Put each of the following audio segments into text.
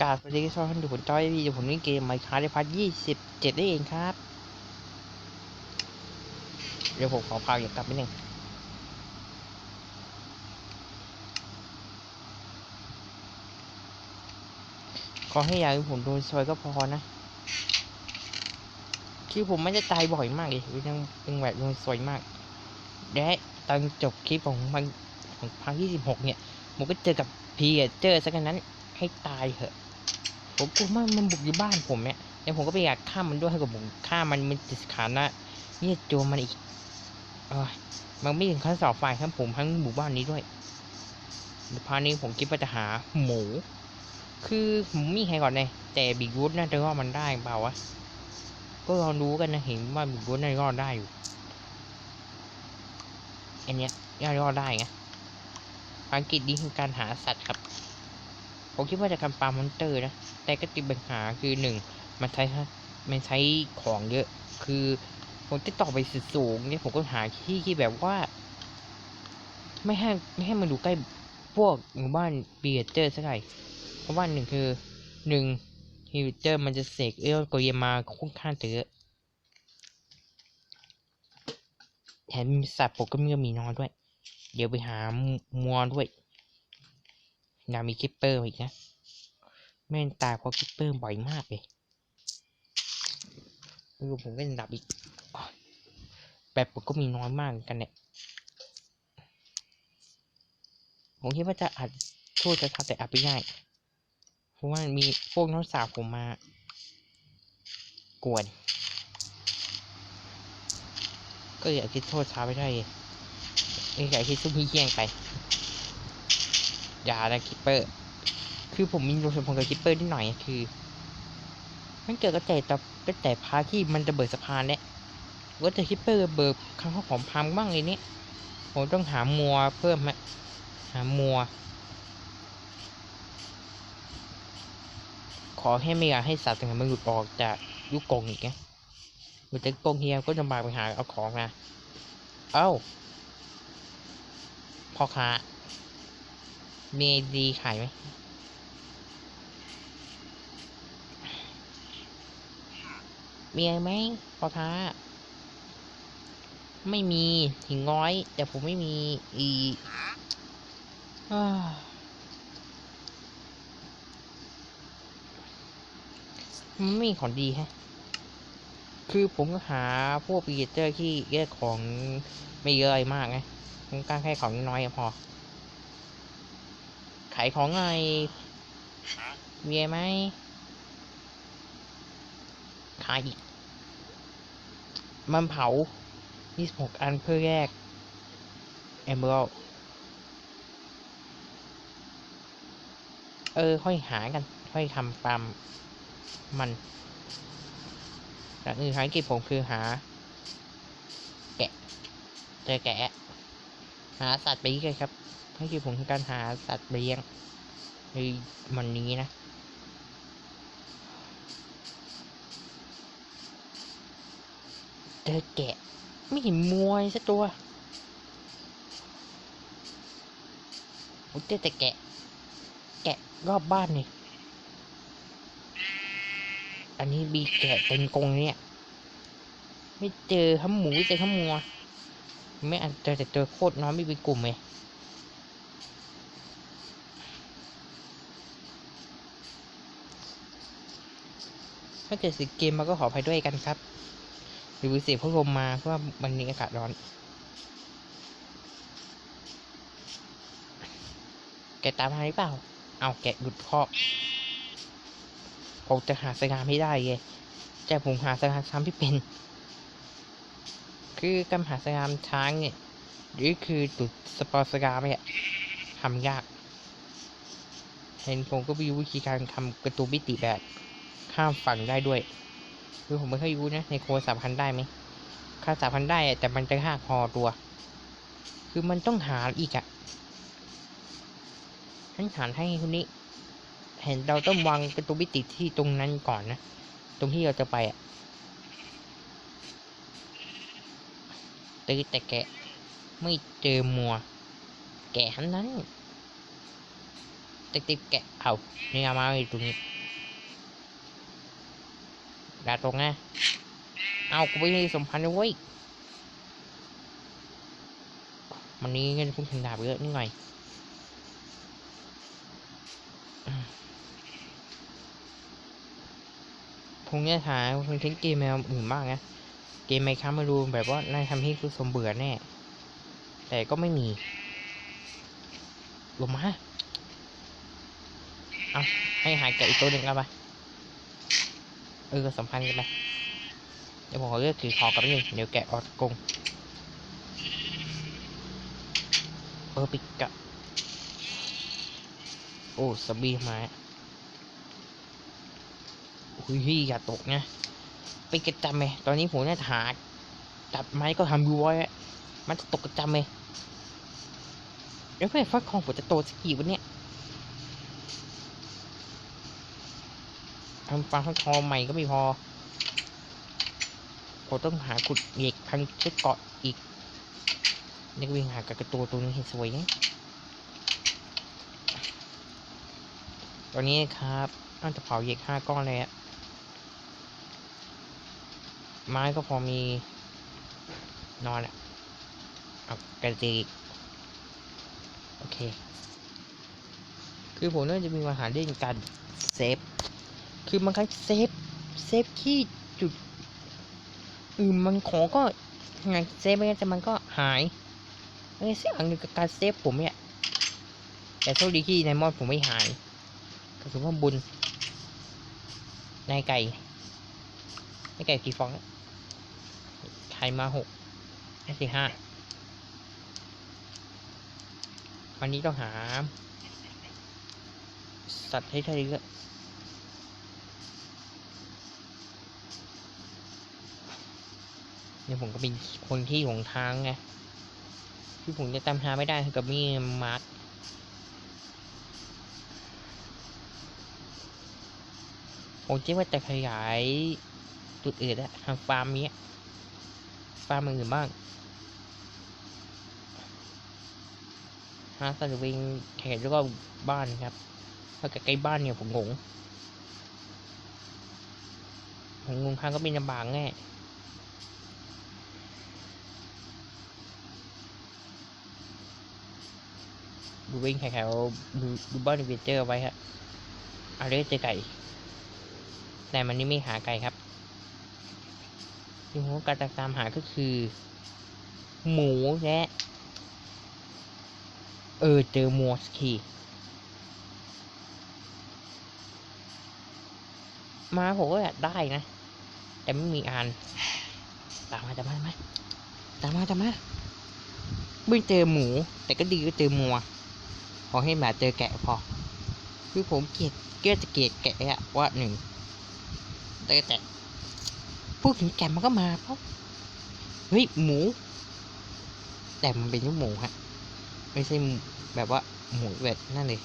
กราสวัสดีทุกท่านอยู่ผมจอยวีอยู่ผมเล่นเกมไมค์คาร์ดพัทยี่สิบเจ็ดได้เองครับ เดี๋ยวผมขอพาอย่ากลับไปหนึ่งขอให้ยากให้ผมโดนซอยก็พอนะ คือผมไม่ได้ตายบ่อยมากเลยยังเป็นแบบโดนซอยมาก และตอนจบคลิปของมันของพังที่สิบหกเนี่ยผมก็เจอกับพีเจอสักนั้นให้ตายเถอะ ผมกลัวว่ามันบุกอยู่บ้านผมเนี่ยแล้วผมก็ไปอยากฆ่ามันด้วยให้กับผมฆ่ามันมันติดขานะเนี่ยโจมมันอีกอมันไม่ถึงขั้นสอบฝ่ายทั้งผมทั้งหมู่บ้านนี้ด้วยพานี้ผมคิดว่าจะหาหมู คือผมมีใครก่อนเลยแต่บิ๊กวูดน่าจะรอดมันได้เปล่าวะก็ลองรู้กันนะเห็นว่าบิ๊กวูดน่าจะรอดได้อยู่อันเนี้ยน่าจะรอดได้ไงภารกิจนี้คือการหาสัตว์ครับ ผมคิดว่าจะทำปลามอนเตอร์นะ แต่ก็ติดปัญหาคือหนึ่งมันใช้มันใช้ของเยอะ คือผมจะต่อไปสุดสูงเนี่ยผมก็หาที่ที่แบบว่า ไม่ให้ไม่ให้มันดูใกล้พวกหมู่บ้านเบียเจอร์สักหน่อยเพราะว่าหนึ่งคือหนึ่งฮิวเจอร์มันจะเสกเอลโกเยมาค่อนข้างเยอะแถมมีสัตว์ผมก็มีมีนอยด้วย เดี๋ยวไปหามัวด้วย นามีคิปเปอร์อีกนะแม่งตายเพราะคิปเปอร์บ่อยมากเลยรวมผมก็ดับอีกแบบผมก็มีน้อยมากเหมือนกันเนี่ยผมคิดว่าจะอัดโทษจะทำแต่อัดไม่ได้เพราะว่ามีพวกน้องสาวผมมากวน ก็อยากคิดโทษช้าไม่ได้เลยไม่อยากคิดซุ่มเฮี้ยงไป อย่านะคิปเปอร์ คือผมมีโดนสมพงกับคิปเปอร์นิดหน่อยคือ มันเกิดกระแตแต่กระแตพาที่มันจะเบิดสะพานเนี่ยว่าจะคิปเปอร์เบิกข้างของพังบ้างเลยเนี่ยผมต้องหามัวเพิ่มฮะหามัว ขอให้ไม่อยากให้สัตว์ต่างๆมันหลุดออกจากยุคกงอีกนะหลุดจากกงเฮียก็จะมาไปหาเอาของนะเอ้าพ่อค้า มีดีขายไหมมีอะไรไหมพ่อค้า ไม่มีหิงง้อย แต่ผมไม่มีอีอ้ามันไม่มีของดีฮะ คือผมก็หาพวกปีเตอร์ที่แยกของไม่เยอะมากไงผมกล้าแค่ของน้อยพอ ขายของไงมีอะไรไหมขายอีก มันเผา 26 อันเพื่อแยกเอมเบลเออ ค่อยหากัน ค่อยทำตามมันอย่างอื่นภารกิจผมคือหา แกะ เจอแกะ หาสัตว์ไปเรื่อยครับ ภารกิจผมการหาสัตว์เลี้ยงในวันนี้นะ เจอแกะ ไม่เห็นมวยสักตัวผมเจอแต่แกะ แกะรอบบ้านนี่อันนี้มีแกะเต็มกรงเนี่ย ไม่เจอทั้งหมูเจอทั้งมัว ไม่อันเจอแต่เจอโคตรน้อยไม่เป็นกลุ่มเลย ถ้าเกิดสิเกมมาก็ขออภัยด้วยกันครับหรือเสียงพัดลมมาเพราะว่ามันนี้อากาศร้อน แกตามมาหรือเปล่า เอาแกหลุดคอกผมจะหาสงามให้ได้ไงแต่ผมหาสงามซ้ำที่เป็น คือการหาสงามช้างเนี่ยหรือคือตุดสปอร์สกามเนี่ยทำยาก เห็นผมก็ไปรู้วิธีการทำกระตูมิติแบบ ข้ามฝั่งได้ด้วย คือผมไม่เคยรู้นะ ในโคสามพันได้ไหมค่าสามพันได้แต่มันจะห้าคอตัว คือมันต้องหาอีกอะฉันหาให้คนนี้ เห็นเราต้องวางประตูมิติที่ตรงนั้นก่อนนะ ตรงที่เราจะไปอะตือแต่แกะ ไม่เจอมัว แกะทั้งนั้นติดติดแกะเอานี่เอามาอยู่ตรงนี้ ดาตรงนะเอากูไม่ได้สมพันธ์เลยเว้ยวันนี้เงินพุ่งถึงดาบเยอะนิดหน่อยอืมพงเนี้ยหาคอนเทนเกมแมวอื่นบ้างนะ เกมไมค้ามาดูแบบว่าน่าทำให้ผู้ชมเบื่อแน่ แต่ก็ไม่มีลงมา เอาให้หายกับอีกตัวหนึ่งกันไป เออสัมพันธ์กันไปเดี๋ยวผมขอเลือกถือของกับนิดนึงเดี๋ยวแกะออกกรงเออปิกกะโอ้สบีมาอุ้ยอย่าตกนะไปกระจำไหมตอนนี้ผมเนี่ยหาจับไม้ก็ทำยูไว้อะมันจะตกกระจำไหมแล้วเพื่อนฟักของผมจะโตสักกี่วันเนี่ย ทำฟังฟักทองใหม่ก็ไม่พอผมต้องหาขุดเหล็กพันเชือกเกาะอีกนี่ก็วิ่งหากระตัวตัวนี้ให้สวยนะตอนนี้ครับน่าจะเผาเหล็กห้าก้อนเลยอะไม้ก็พอมีนอนอะเอากระตีกโอเค คือผมน่าจะมีปัญหาเรื่องการเซฟ คือบางครั้งเซฟเซฟที่จุดอื่นมันของก็ไงเซฟไปแต่มันก็หายไอ้เสียงหนึ่งกับการเซฟผมเนี่ยแต่โชคดีที่ในมอดผมไม่หายก็คือว่าบุญนายไก่นายไก่กี่ฟองไข่มาหกนี่สี่ห้าวันนี้ต้องหา สัตว์ให้ได้เยอะ เนี่ยผมก็เป็นคนที่หลงทางไงที่ผมจะตามหาไม่ได้คือกับมีมาร์คผมคิดว่าจะขยายจุดอื่นอะทำฟาร์มเนี้ยฟาร์มอื่นบ้างหาสัตว์วิ่งแข่งแล้วก็บ้านครับถ้าเกิดใกล้บ้านเนี่ยผมงงผมงงทางก็เป็นลำบากแน่ ดูวิ่งแถวๆดูดูบ้านดีเวเจอร์ไว้ครับเอาเลยเจอไก่ แต่มันนี่ไม่หาไก่ครับที่ผมการตามหาก็คือ หมูและ เออเจอมอสคีมาผมก็อยากได้นะ แต่ไม่มีอันตามมาตามมาตามมาตามมาตามมาไม่เจอหมู แต่ก็ดีก็เจอมัว ขอให้หมาเจอแกะพอ คือผมเกลียดเกลียดจะเกลียดแกะอะว่าหนึ่งแต่แต่พูดถึงแกะมันก็มาเพราะเฮ้ยหมู แต่มันเป็นลูกหมูฮะไม่ใช่แบบว่าหมูแบบนั่นเลย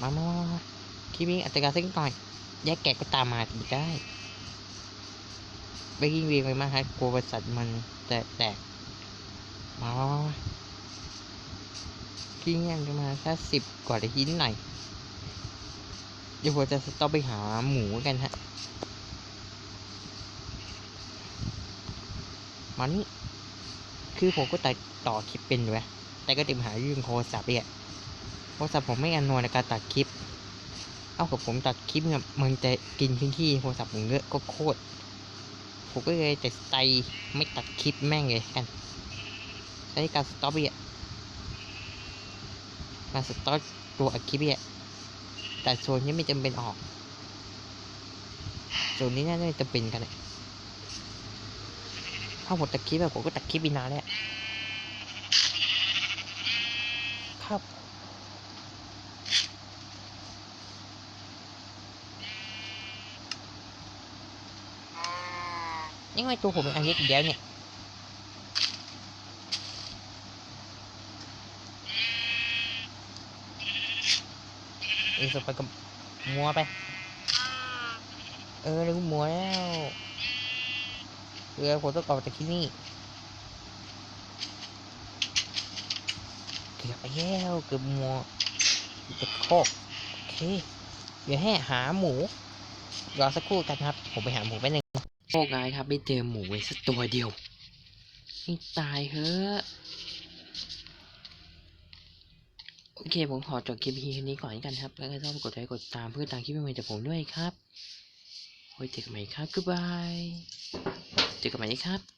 มามามามาคิมิอัตกาเส้นก่อนแยกแกะก็ตามมาถึงได้ไปยิงเวียงไปมากฮะกลัวบริษัทมันแตกแตกมามามา มาคิงยังจะมาแค่สิบกว่าได้นหน่อยเดี๋ยวผมจะต็อปไปหาหมูกันฮะมานี่คือผมก็ตัดต่อคลิปเป็นอยู่นะแต่ก็ติดหาเรื่องโทรศัพท์เนี่ยโทรศัพท์ผมไม่อันนวยในการตัดคลิป เอากับผมตัดคลิปเนี่ยมันจะกินพื้นที่โทรศัพท์ผมเยอะก็โคตร ผมก็เลยจะใจไม่ตัดคลิปแม่งเลยกัน ใช้การสต็อปเนี่ย กาสต็อปตัวอัดคลิปเนี่ยแต่ส่วนนี้ไม่จำเป็นออกส่วนนี้น่าจะจำเป็นกันเนี่ยถ้าผมตัดคลิปแบบผมก็ตัดคลิปไปนานแล้วครับยังไงตัวผมเป็นอายุอีกแล้วเนี่ย เออสไปกับมัวไป เออเดี๋ยวกูมัวแล้วเออผมต้องออกจากที่นี่เกือบไปแล้วเกือบมัวจะโคกเค เดี๋ยวให้หาหมูรอสักครู่กันครับ ผมไปหาหมูไปหนึ่งโชคร้ายครับไม่เจอหมูเลยสักตัวเดียวให้ตายเถอ โอเค ผมขอจบคลิปพีนี้ก่อนกันครับ แล้วก็ชอบกดไลค์กดตามเพื่อตามคลิปใหม่ๆจากผมด้วยครับไว้เจอกันใหม่ครับ goodbye เจอกันใหม่ครับ